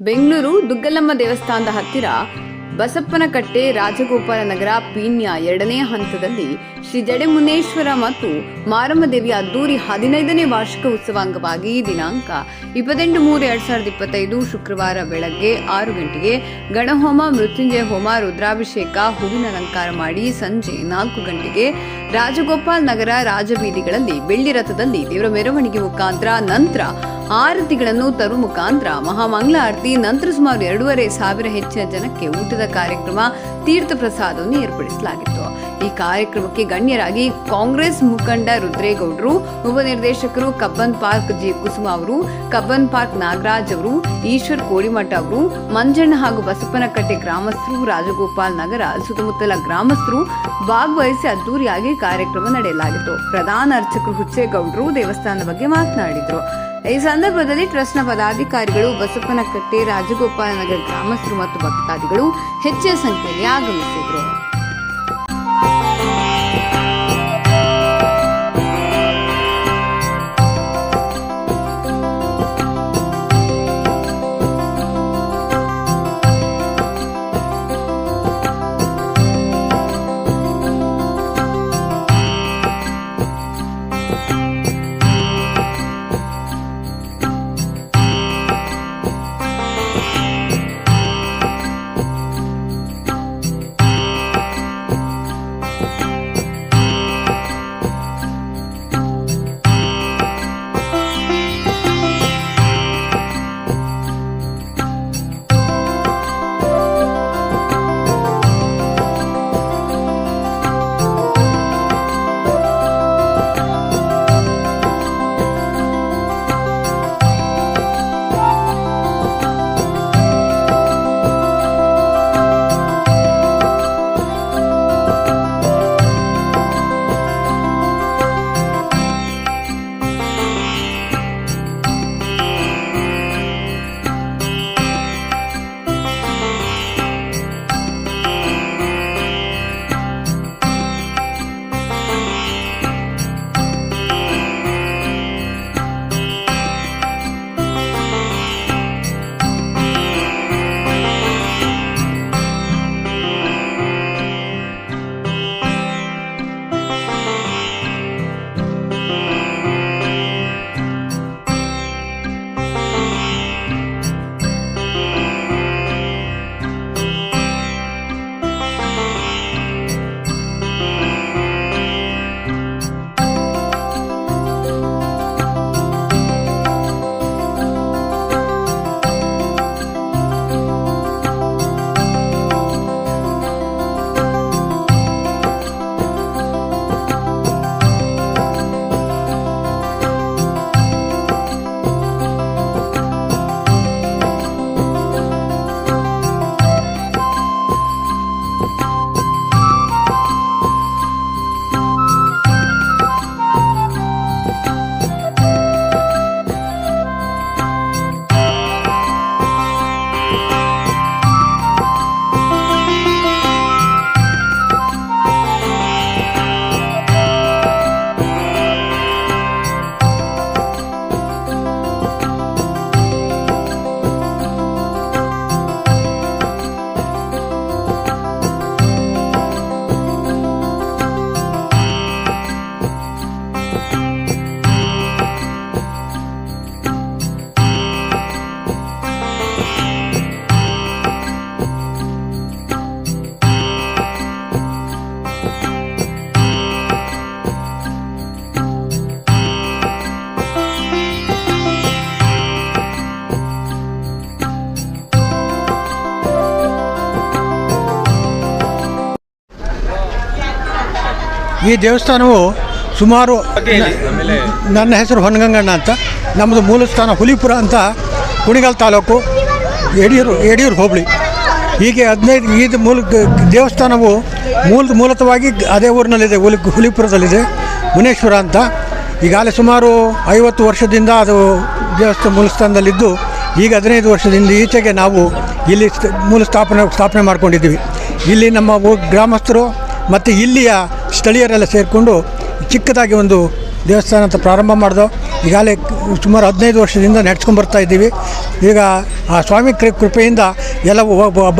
ಬೆಂಗಳೂರು ದುಗ್ಗಲಮ್ಮ ದೇವಸ್ಥಾನದ ಹತ್ತಿರ ಬಸಪ್ಪನಕಟ್ಟೆ ರಾಜಗೋಪಾಲ ನಗರ ಪೀಣ್ಯ ಎರಡನೇ ಹಂತದಲ್ಲಿ ಶ್ರೀ ಜಡೆಮುನೇಶ್ವರ ಮತ್ತು ಮಾರಮ್ಮ ದೇವಿಯ ಅದ್ದೂರಿ ಹದಿನೈದನೇ ವಾರ್ಷಿಕ ಉತ್ಸವ ಅಂಗವಾಗಿ ದಿನಾಂಕ ಇಪ್ಪತ್ತೆಂಟು ಮೂರು ಎರಡ್ ಸಾವಿರದ ಇಪ್ಪತ್ತೈದು ಶುಕ್ರವಾರ ಬೆಳಗ್ಗೆ ಆರು ಗಂಟೆಗೆ ಗಣಹೋಮ, ಮೃತ್ಯುಂಜಯ ಹೋಮ, ರುದ್ರಾಭಿಷೇಕ, ಹೂವಿನ ಅಲಂಕಾರ ಮಾಡಿ ಸಂಜೆ ನಾಲ್ಕು ಗಂಟೆಗೆ ರಾಜಗೋಪಾಲ್ ನಗರ ರಾಜಬೀದಿಗಳಲ್ಲಿ ಬೆಳ್ಳಿ ರಥದಲ್ಲಿ ದೇವರ ಮೆರವಣಿಗೆ ಮುಖಾಂತರ ನಂತರ ಆರತಿಗಳನ್ನು ತರು ಮುಖಾಂತರ ಮಹಾಮಂಗ್ಲ ಆರತಿ ನಂತರ ಸುಮಾರು ಎರಡೂವರೆ ಸಾವಿರ ಹೆಚ್ಚಿನ ಜನಕ್ಕೆ ಊಟದ ಕಾರ್ಯಕ್ರಮ ತೀರ್ಥ ಪ್ರಸಾದವನ್ನು ಏರ್ಪಡಿಸಲಾಗಿತ್ತು. ಈ ಕಾರ್ಯಕ್ರಮಕ್ಕೆ ಗಣ್ಯರಾಗಿ ಕಾಂಗ್ರೆಸ್ ಮುಖಂಡ ರುದ್ರೇಗೌಡರು, ಉಪನಿರ್ದೇಶಕರು ಕಬ್ಬನ್ ಪಾರ್ಕ್ ಜಿ ಕುಸುಮ ಅವರು, ಕಬ್ಬನ್ ಪಾರ್ಕ್ ನಾಗರಾಜ್ ಅವರು, ಈಶ್ವರ್ ಕೋಡಿಮಠ ಅವರು, ಮಂಜಣ್ಣ ಹಾಗೂ ಬಸಪ್ಪನಕಟ್ಟೆ ಗ್ರಾಮಸ್ಥರು, ರಾಜಗೋಪಾಲ್ ನಗರ, ಸುತ್ತಮುತ್ತಲ ಗ್ರಾಮಸ್ಥರು ಭಾಗವಹಿಸಿ ಅದ್ದೂರಿಯಾಗಿ ಕಾರ್ಯಕ್ರಮ ನಡೆಯಲಾಗಿತ್ತು. ಪ್ರಧಾನ ಅರ್ಚಕರು ಹುಚ್ಚೇಗೌಡರು ದೇವಸ್ಥಾನದ ಬಗ್ಗೆ ಮಾತನಾಡಿದರು. ಈ ಸಂದರ್ಭದಲ್ಲಿ ಟ್ರಸ್ಟ್ನ ಪದಾಧಿಕಾರಿಗಳು ಬಸಪ್ಪನಕಟ್ಟೆ ರಾಜಗೋಪಾಲನಗರ ಗ್ರಾಮಸ್ಥರು ಮತ್ತು ಭಕ್ತಾದಿಗಳು ಹೆಚ್ಚಿನ ಸಂಖ್ಯೆಯಲ್ಲಿ ಆಗಮಿಸಿದರು. ಈ ದೇವಸ್ಥಾನವು ಸುಮಾರು ನನ್ನ ಹೆಸರು ಹೊನ್ನಗಂಗಣ್ಣ ಅಂತ. ನಮ್ಮದು ಮೂಲ ಸ್ಥಾನ ಹುಲಿಪುರ ಅಂತ ಕುಣಿಗಲ್ ತಾಲೂಕು ಯಡಿಯೂರು ಯಡಿಯೂರು ಹೋಬಳಿ. ಹೀಗೆ ಹದಿನೈದು ಇದು ಮೂಲ ದೇವಸ್ಥಾನವು ಮೂಲ ಮೂಲತವಾಗಿ ಅದೇ ಊರಿನಲ್ಲಿದೆ ಹುಲಿ ಹುಲಿಪುರದಲ್ಲಿದೆ ಮುನೇಶ್ವರ ಅಂತ. ಈಗಾಗಲೇ ಸುಮಾರು ಐವತ್ತು ವರ್ಷದಿಂದ ಅದು ದೇವಸ್ಥಾನ ಮೂಲ ಸ್ಥಾನದಲ್ಲಿದ್ದು ಈಗ ಹದಿನೈದು ವರ್ಷದಿಂದ ಈಚೆಗೆ ನಾವು ಇಲ್ಲಿ ಮೂಲ ಸ್ಥಾಪನೆ ಸ್ಥಾಪನೆ ಮಾಡ್ಕೊಂಡಿದ್ದೀವಿ. ಇಲ್ಲಿ ನಮ್ಮ ಗ್ರಾಮಸ್ಥರು ಮತ್ತು ಇಲ್ಲಿಯ ಸ್ಥಳೀಯರೆಲ್ಲ ಸೇರಿಕೊಂಡು ಚಿಕ್ಕದಾಗಿ ಒಂದು ದೇವಸ್ಥಾನ ಅಂತ ಪ್ರಾರಂಭ ಮಾಡಿದೋ ಈಗಾಗಲೇ ಸುಮಾರು ಹದಿನೈದು ವರ್ಷದಿಂದ ನಡೆಸ್ಕೊಂಡು ಬರ್ತಾ ಇದ್ದೀವಿ. ಈಗ ಆ ಸ್ವಾಮಿ ಕೃಪೆಯಿಂದ ಎಲ್ಲ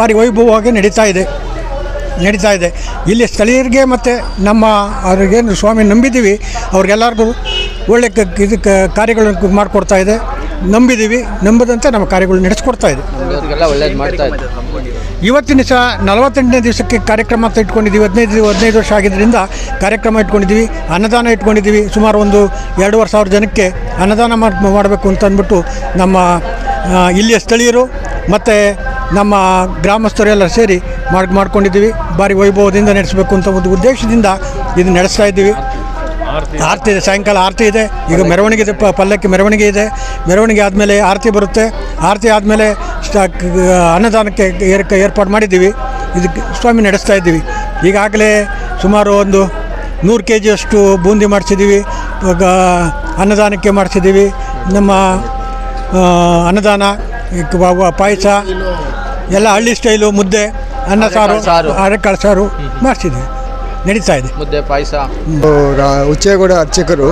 ಭಾರಿ ವೈಭವವಾಗಿ ನಡೀತಾ ಇದೆ. ನಡೀತಾ ಇದೆ. ಇಲ್ಲಿ ಸ್ಥಳೀಯರಿಗೆ ಮತ್ತು ನಮ್ಮ ಅವ್ರಿಗೇನು ಸ್ವಾಮಿ ನಂಬಿದ್ದೀವಿ. ಅವ್ರಿಗೆಲ್ಲರಿಗೂ ಒಳ್ಳೆ ಇದು ಕಾರ್ಯಗಳನ್ನು ಮಾಡಿಕೊಡ್ತಾ ಇದೆ. ನಂಬಿದ್ದೀವಿ. ನಂಬದಂತೆ ನಮ್ಮ ಕಾರ್ಯಗಳು ನಡೆಸ್ಕೊಡ್ತಾ ಇದೆ. ಇವತ್ತಿನ ಸಹ ನಲವತ್ತೆಂಟನೇ ದಿವಸಕ್ಕೆ ಕಾರ್ಯಕ್ರಮ ಅಂತ ಇಟ್ಕೊಂಡಿದ್ದೀವಿ. ಹದಿನೈದು ಹದಿನೈದು ವರ್ಷ ಆಗಿದ್ದರಿಂದ ಕಾರ್ಯಕ್ರಮ ಇಟ್ಕೊಂಡಿದ್ದೀವಿ. ಅನ್ನದಾನ ಇಟ್ಕೊಂಡಿದ್ದೀವಿ. ಸುಮಾರು ಒಂದು ಎರಡೂವರೆ ಸಾವಿರ ಜನಕ್ಕೆ ಅನ್ನದಾನ ಮಾಡಿ ಮಾಡಬೇಕು ಅಂತ ಅಂದ್ಬಿಟ್ಟು ನಮ್ಮ ಇಲ್ಲಿಯ ಸ್ಥಳೀಯರು ಮತ್ತು ನಮ್ಮ ಗ್ರಾಮಸ್ಥರೆಲ್ಲ ಸೇರಿ ಮಾಡಿ ಮಾಡ್ಕೊಂಡಿದ್ದೀವಿ. ಭಾರಿ ವೈಭವದಿಂದ ನಡೆಸಬೇಕು ಅಂತ ಒಂದು ಉದ್ದೇಶದಿಂದ ಇದು ನಡೆಸ್ತಾ ಇದ್ದೀವಿ. ಆರತಿ ಇದೆ. ಸಾಯಂಕಾಲ ಆರತಿ ಇದೆ. ಈಗ ಮೆರವಣಿಗೆ ಇದೆ. ಪಲ್ಲಕ್ಕಿ ಮೆರವಣಿಗೆ ಇದೆ. ಮೆರವಣಿಗೆ ಆದಮೇಲೆ ಆರತಿ ಬರುತ್ತೆ. ಆರತಿ ಆದಮೇಲೆ ಅನ್ನದಾನಕ್ಕೆ ಏರ್ ಏರ್ಪಾಡು ಮಾಡಿದ್ದೀವಿ. ಇದಕ್ಕೆ ಸ್ವಾಮಿ ನಡೆಸ್ತಾ ಇದ್ದೀವಿ. ಈಗಾಗಲೇ ಸುಮಾರು ಒಂದು ನೂರು ಕೆ ಜಿಯಷ್ಟು ಬೂಂದಿ ಮಾಡಿಸಿದ್ದೀವಿ. ಇವಾಗ ಅನ್ನದಾನಕ್ಕೆ ಮಾಡಿಸಿದ್ದೀವಿ. ನಮ್ಮ ಅನ್ನದಾನ ಪಾಯಸ ಎಲ್ಲ ಹಳ್ಳಿ ಸ್ಟೈಲು ಮುದ್ದೆ ಅನ್ನ ಸಾರು ಸಾರು. ಅರೆಕಾಳು ಸಾರು ಮಾಡಿಸಿದ್ದೀವಿ. ನಡೀತಾ ಇದೆ. ಮುದ್ದೆ ಪಾಯಸ. ಉಚ್ಚೇಗೌಡ ಅರ್ಚಕರು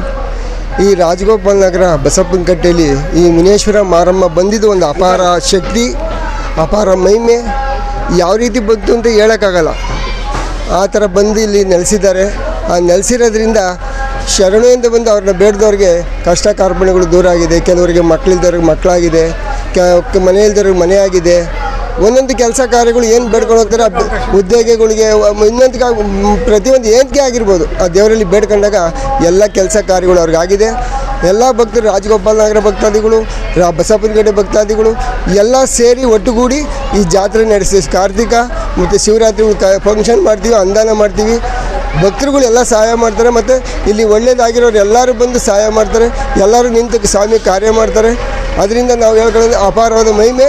ಈ ರಾಜಗೋಪಾಲ್ ನಗರ ಬಸಪ್ಪನಕಟ್ಟೆಯಲ್ಲಿ ಈ ಮುನೇಶ್ವರ ಮಾರಮ್ಮ ಬಂದಿದ್ದು ಒಂದು ಅಪಾರ ಶಕ್ತಿ, ಅಪಾರ ಮಹಿಮೆ. ಯಾವ ರೀತಿ ಬಂತು ಅಂತ ಹೇಳೋಕ್ಕಾಗಲ್ಲ. ಆ ಥರ ಬಂದು ಇಲ್ಲಿ ನೆಲೆಸಿದ್ದಾರೆ. ಆ ನೆಲೆಸಿರೋದ್ರಿಂದ ಶರಣೆಯಿಂದ ಬಂದು ಅವ್ರನ್ನ ಬೇಡ್ದವ್ರಿಗೆ ಕಷ್ಟ ಕಾರ್ಪಣ್ಯಗಳು ದೂರ ಆಗಿದೆ. ಕೆಲವರಿಗೆ ಮಕ್ಕಳಿಲ್ದವ್ರಿಗೆ ಮಕ್ಕಳಾಗಿದೆ. ಕೆ ಮನೆ ಮನೆಯಾಗಿದೆ. ಒಂದೊಂದು ಕೆಲಸ ಕಾರ್ಯಗಳು ಏನು ಬೇಡ್ಕೊಂಡು ಹೋಗ್ತಾರೆ ಉದ್ಯೋಗಿಗಳಿಗೆ ಇನ್ನೊಂದು ಪ್ರತಿಯೊಂದು ಏನಕ್ಕೆ ಆಗಿರ್ಬೋದು, ಆ ದೇವರಲ್ಲಿ ಬೇಡ್ಕೊಂಡಾಗ ಎಲ್ಲ ಕೆಲಸ ಕಾರ್ಯಗಳು ಅವ್ರಿಗಾಗಿದೆ. ಎಲ್ಲ ಭಕ್ತರು ರಾಜಗೋಪಾಲ್ ನಗರ ಭಕ್ತಾದಿಗಳು, ರಾ ಭಕ್ತಾದಿಗಳು ಎಲ್ಲ ಸೇರಿ ಒಟ್ಟುಗೂಡಿ ಈ ಜಾತ್ರೆ ನಡೆಸಿ, ಕಾರ್ತಿಕ ಮತ್ತು ಶಿವರಾತ್ರಿ ಫಂಕ್ಷನ್ ಮಾಡ್ತೀವಿ ಅನುದಾನ ಮಾಡ್ತೀವಿ. ಭಕ್ತರುಗಳು ಎಲ್ಲ ಸಹಾಯ ಮಾಡ್ತಾರೆ ಮತ್ತು ಇಲ್ಲಿ ಒಳ್ಳೇದಾಗಿರೋರು ಎಲ್ಲರೂ ಬಂದು ಸಹಾಯ ಮಾಡ್ತಾರೆ. ಎಲ್ಲರೂ ನಿಂತು ಸ್ವಾಮಿ ಕಾರ್ಯ ಮಾಡ್ತಾರೆ. ಅದರಿಂದ ನಾವು ಹೇಳ್ಕೊಳ್ಳೋದು ಅಪಾರವಾದ ಮಹಿಮೆ.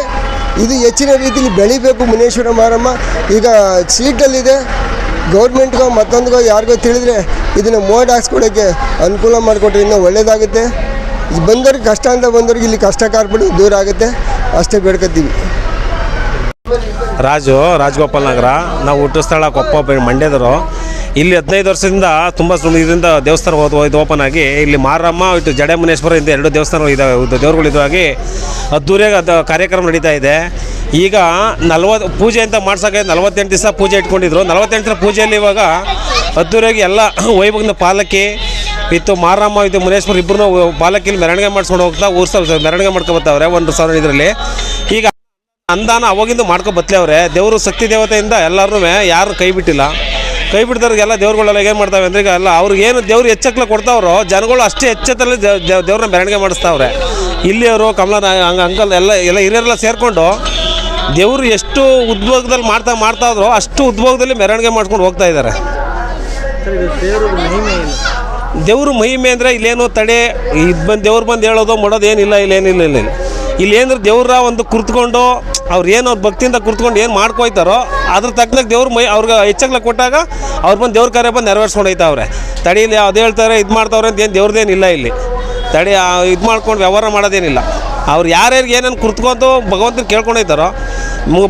ಇದು ಹೆಚ್ಚಿನ ರೀತಿಯಲ್ಲಿ ಬೆಳಿಬೇಕು ಮುನೇಶ್ವರ ಮಾರಮ್ಮ. ಈಗ ಸೀಟಲ್ಲಿದೆ. ಗೌರ್ಮೆಂಟ್ಗೋ ಮತ್ತೊಂದಿಗೋ ಯಾರಿಗೋ ತಿಳಿದ್ರೆ ಇದನ್ನು ಮೋಡ್ ಹಾಕ್ಸ್ಕೊಡೋಕ್ಕೆ ಅನುಕೂಲ ಮಾಡಿಕೊಟ್ರೆ ಇನ್ನೂ ಒಳ್ಳೆಯದಾಗುತ್ತೆ ಬಂದವ್ರಿಗೆ ಕಷ್ಟ ಅಂತ ಬಂದವ್ರಿಗೆ ಇಲ್ಲಿ ಕಷ್ಟ ಕಾರ್ಪಣ್ಯ ದೂರ ಆಗುತ್ತೆ. ಅಷ್ಟೇ ಬೇಡ್ಕೊತೀವಿ. ರಾಜು, ರಾಜಗೋಪಾಲ್ ನಗರ. ನಾವು ಹುಟ್ಟು ಸ್ಥಳ ಕೊಪ್ಪ, ಮಂಡ್ಯದವರು. ಇಲ್ಲಿ ಹದಿನೈದು ವರ್ಷದಿಂದ ತುಂಬ ಇದರಿಂದ ದೇವಸ್ಥಾನ ಇದು ಓಪನ್ ಆಗಿ ಇಲ್ಲಿ ಮಾರಮ್ಮ ಇಟ್ಟು ಜಡೆ ಮುನೇಶ್ವರ ಇಂದ ಎರಡು ದೇವಸ್ಥಾನಗಳು ಇದ್ದಾವೆ ದೇವರುಗಳು ಇದಾಗಿ ಅದ್ದೂರಿಯಾಗಿ ಅದು ಕಾರ್ಯಕ್ರಮ ನಡೀತಾ ಇದೆ. ಈಗ ನಲ್ವತ್ತು ಪೂಜೆ ಅಂತ ಮಾಡ್ಸೋಕೆ ನಲವತ್ತೆಂಟು ದಿವಸ ಪೂಜೆ ಇಟ್ಕೊಂಡಿದ್ರು. ನಲವತ್ತೆಂಟರ ಪೂಜೆಯಲ್ಲಿ ಇವಾಗ ಅದ್ದೂರಿಯಾಗಿ ಎಲ್ಲ ವೈಭವದ ಪಾಲಕಿ ಇತ್ತು ಮಾರಮ್ಮ ಇದು ಮುನೇಶ್ವರ ಇಬ್ಬರು ಪಾಲಕಿಲಿ ಮೆರವಣಿಗೆ ಮಾಡಿಸ್ಕೊಂಡು ಹೋಗ್ತಾ ಊರ್ ಸಾವಿರ ಮೆರವಣಿಗೆ ಬರ್ತಾವ್ರೆ ಒಂದು ಸಾವಿರ ಇದರಲ್ಲಿ. ಈಗ ಅಂದಾನ ಅವಾಗಿಂದು ಮಾಡ್ಕೊ ಬತ್ತಲೇ ಅವ್ರೆ. ದೇವರು ಶಕ್ತಿ ದೇವತೆಯಿಂದ ಎಲ್ಲರೂ ಯಾರು ಕೈ ಬಿಟ್ಟಿಲ್ಲ. ಕೈ ಬಿಡ್ದವ್ರಿಗೆಲ್ಲ ದೇವ್ರುಗಳೆಲ್ಲ ಏನು ಮಾಡ್ತಾವೆ ಅಂದ್ರೆ ಈಗ ಎಲ್ಲ ಅವ್ರಿಗೆ ಏನು ದೇವ್ರು ಹೆಚ್ಚಕ್ಲ ಕೊಡ್ತಾವ್ರೋ, ಜನಗಳು ಅಷ್ಟೇ ಹೆಚ್ಚತ್ತಲ್ಲಿ ದೇವ್ರನ್ನ ಮೆರವಣಿಗೆ ಮಾಡಿಸ್ತಾವ್ರೆ. ಇಲ್ಲಿಯವರು ಕಮಲ ಅಂಕಲ್ ಎಲ್ಲ ಎಲ್ಲ ಹಿರಿಯರೆಲ್ಲ ಸೇರಿಕೊಂಡು ದೇವರು ಎಷ್ಟು ಉದ್ಭೋಗದಲ್ಲಿ ಮಾಡ್ತಾ ಮಾಡ್ತಾ ಇದ್ರೋ ಅಷ್ಟು ಉದ್ಭೋಗದಲ್ಲಿ ಮೆರವಣಿಗೆ ಮಾಡ್ಕೊಂಡು ಹೋಗ್ತಾ ಇದ್ದಾರೆ. ದೇವ್ರ ಮಹಿಮೆ ಅಂದರೆ ಇಲ್ಲೇನೋ ತಡೆ, ಇದು ಬಂದು ದೇವ್ರು ಬಂದು ಹೇಳೋದು, ಮಾಡೋದು ಏನಿಲ್ಲ, ಇಲ್ಲೇನಿಲ್ಲ ಇಲ್ಲ ಇಲ್ಲ ಏನಾದ್ರು ದೇವ್ರ ಒಂದು ಕುರ್ತ್ಕೊಂಡು, ಅವ್ರು ಏನು ಅವ್ರ ಭಕ್ತಿಯಿಂದ ಕುರ್ತ್ಕೊಂಡು ಏನು ಮಾಡ್ಕೊಯ್ತಾರೋ, ಅದ್ರ ತಕ್ಕನಾಗ ದೇವ್ರ ಮೈ ಅವ್ರಿಗೆ ಹೆಚ್ಚಾಗ್ಲ ಕೊಟ್ಟಾಗ ಅವ್ರು ಬಂದು ದೇವ್ರ ಕಾರ್ಯ ಬಂದು ನೆರವೇರ್ಸ್ಕೊಂಡು ಹೋಯ್ತಾವ್ರೆ ತಡೀಲಿ ಅದು ಹೇಳ್ತಾರೆ, ಇದು ಮಾಡ್ತಾವ್ರೆ ಅಂತ ಏನು ದೇವ್ರದ್ದೇನಿಲ್ಲ ಇಲ್ಲಿ ತಡಿ ಇದು ಮಾಡ್ಕೊಂಡು ವ್ಯವಹಾರ ಮಾಡೋದೇನಿಲ್ಲ. ಅವ್ರು ಯಾರ್ಯಾರಿಗೆ ಏನೇನು ಕುರ್ತ್ಕೊಂಡು ಭಗವಂತನ ಕೇಳ್ಕೊಂಡು ಹೋಯ್ತಾರೋ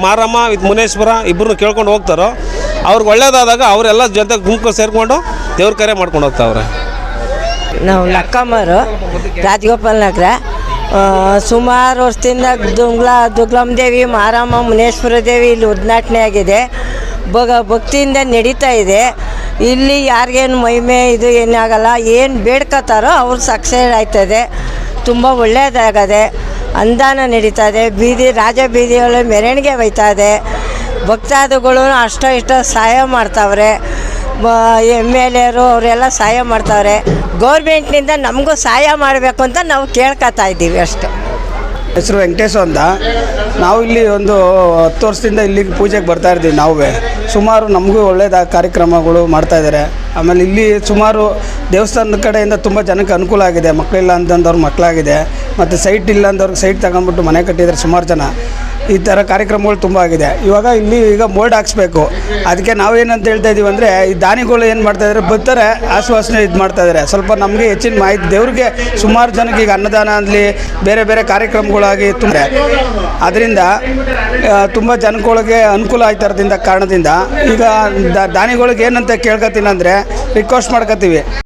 ಮಾರಮ್ಮ, ಇದು ಮುನೇಶ್ವರ ಇಬ್ಬರನ್ನು ಕೇಳ್ಕೊಂಡು ಹೋಗ್ತಾರೋ, ಅವ್ರಿಗೆ ಒಳ್ಳೇದಾದಾಗ ಅವರೆಲ್ಲ ಜೊತೆ ಗುಂಪು ಸೇರಿಕೊಂಡು ದೇವ್ರ ಕಾರ್ಯ ಮಾಡ್ಕೊಂಡು ಹೋಗ್ತಾವ್ರೆ. ನಾವು ಲಕ್ಕಮ್ಮರು, ರಾಜಗೋಪಾಲ್ ನಗರ. ಸುಮಾರು ವರ್ಷದಿಂದ ದುಂಗ್ಲಾ ದುಗ್ಲಮ್ ದೇವಿ, ಮಾರಮ್ಮ, ಮುನೇಶ್ವರ ದೇವಿ ಇಲ್ಲಿ ಉದ್ಘಾಟನೆ ಆಗಿದೆ. ಬಗ ಭಕ್ತಿಯಿಂದ ನಡೀತಾ ಇದೆ. ಇಲ್ಲಿ ಯಾರಿಗೇನು ಮಹಿಮೆ, ಇದು ಏನಾಗಲ್ಲ ಏನು ಬೇಡ್ಕೋತಾರೋ ಅವ್ರು ಸಕ್ಸೆಸ್ ಆಯ್ತದೆ ತುಂಬ ಒಳ್ಳೆಯದಾಗದೆ ಅಂದಾನ ನಡೀತಾ ಇದೆ. ಬೀದಿ, ರಾಜ ಬೀದಿಗಳು ಮೆರವಣಿಗೆ ಇದೆ. ಭಕ್ತಾದಿಗಳು ಅಷ್ಟೋ ಇಷ್ಟೋ ಸಹಾಯ ಮಾಡ್ತಾವ್ರೆ. ಎಂ ಎಲ್ ಎರು ಅವರೆಲ್ಲ ಸಹಾಯ ಮಾಡ್ತಾವ್ರೆ. ಗೌರ್ಮೆಂಟ್ನಿಂದ ನಮಗೂ ಸಹಾಯ ಮಾಡಬೇಕು ಅಂತ ನಾವು ಕೇಳ್ಕೊತಾ ಇದ್ದೀವಿ ಅಷ್ಟು. ಹೆಸರು ವೆಂಕಟೇಶು ಅಂತ. ನಾವು ಇಲ್ಲಿ ಒಂದು ಹತ್ತು ವರ್ಷದಿಂದ ಇಲ್ಲಿಗೆ ಪೂಜೆಗೆ ಬರ್ತಾ ಇದ್ದೀವಿ ನಾವೇ. ಸುಮಾರು ನಮಗೂ ಒಳ್ಳೆಯದ ಕಾರ್ಯಕ್ರಮಗಳು ಮಾಡ್ತಾ ಇದ್ದಾರೆ. ಆಮೇಲೆ ಇಲ್ಲಿ ಸುಮಾರು ದೇವಸ್ಥಾನದ ಕಡೆಯಿಂದ ತುಂಬ ಜನಕ್ಕೆ ಅನುಕೂಲ ಆಗಿದೆ. ಮಕ್ಕಳಿಲ್ಲ ಅಂತಂದವ್ರು ಮಕ್ಕಳಾಗಿದೆ ಮತ್ತು ಸೈಟ್ ಇಲ್ಲ ಅಂದವ್ರಿಗೆ ಸೈಟ್ ತಗೊಂಡ್ಬಿಟ್ಟು ಮನೆ ಕಟ್ಟಿದ್ದಾರೆ ಸುಮಾರು ಜನ. ಈ ಥರ ಕಾರ್ಯಕ್ರಮಗಳು ತುಂಬ ಆಗಿದೆ. ಇವಾಗ ಇಲ್ಲಿ ಈಗ ಮೋಲ್ಡ್ ಹಾಕ್ಸ್ಬೇಕು. ಅದಕ್ಕೆ ನಾವೇನಂತ ಹೇಳ್ತಾ ಇದೀವಿ ಅಂದರೆ ಈ ದಾನಿಗಳು ಏನು ಮಾಡ್ತಾ ಇದ್ದಾರೆ ಬರ್ತಾರೆ, ಆಶ್ವಾಸನೆ ಇದು ಮಾಡ್ತಾ ಇದ್ದಾರೆ ಸ್ವಲ್ಪ ನಮಗೆ ಹೆಚ್ಚಿನ ಮಾಹಿತಿ, ದೇವ್ರಿಗೆ ಸುಮಾರು ಜನಕ್ಕೆ ಈಗ ಅನ್ನದಾನ ಆಗಲಿ, ಬೇರೆ ಬೇರೆ ಕಾರ್ಯಕ್ರಮಗಳಾಗಿ ತುಂಬ ಅದರಿಂದ ತುಂಬ ಜನಗಳಿಗೆ ಅನುಕೂಲ ಆಯ್ತಾ ಇರೋದ್ರಿಂದ ಕಾರಣದಿಂದ ಈಗ ದಾನಿಗಳಿಗೆ ಏನಂತ ಕೇಳ್ಕೊತೀನಿ ಅಂದರೆ ರಿಕ್ವೆಸ್ಟ್ ಮಾಡ್ಕೊತೀವಿ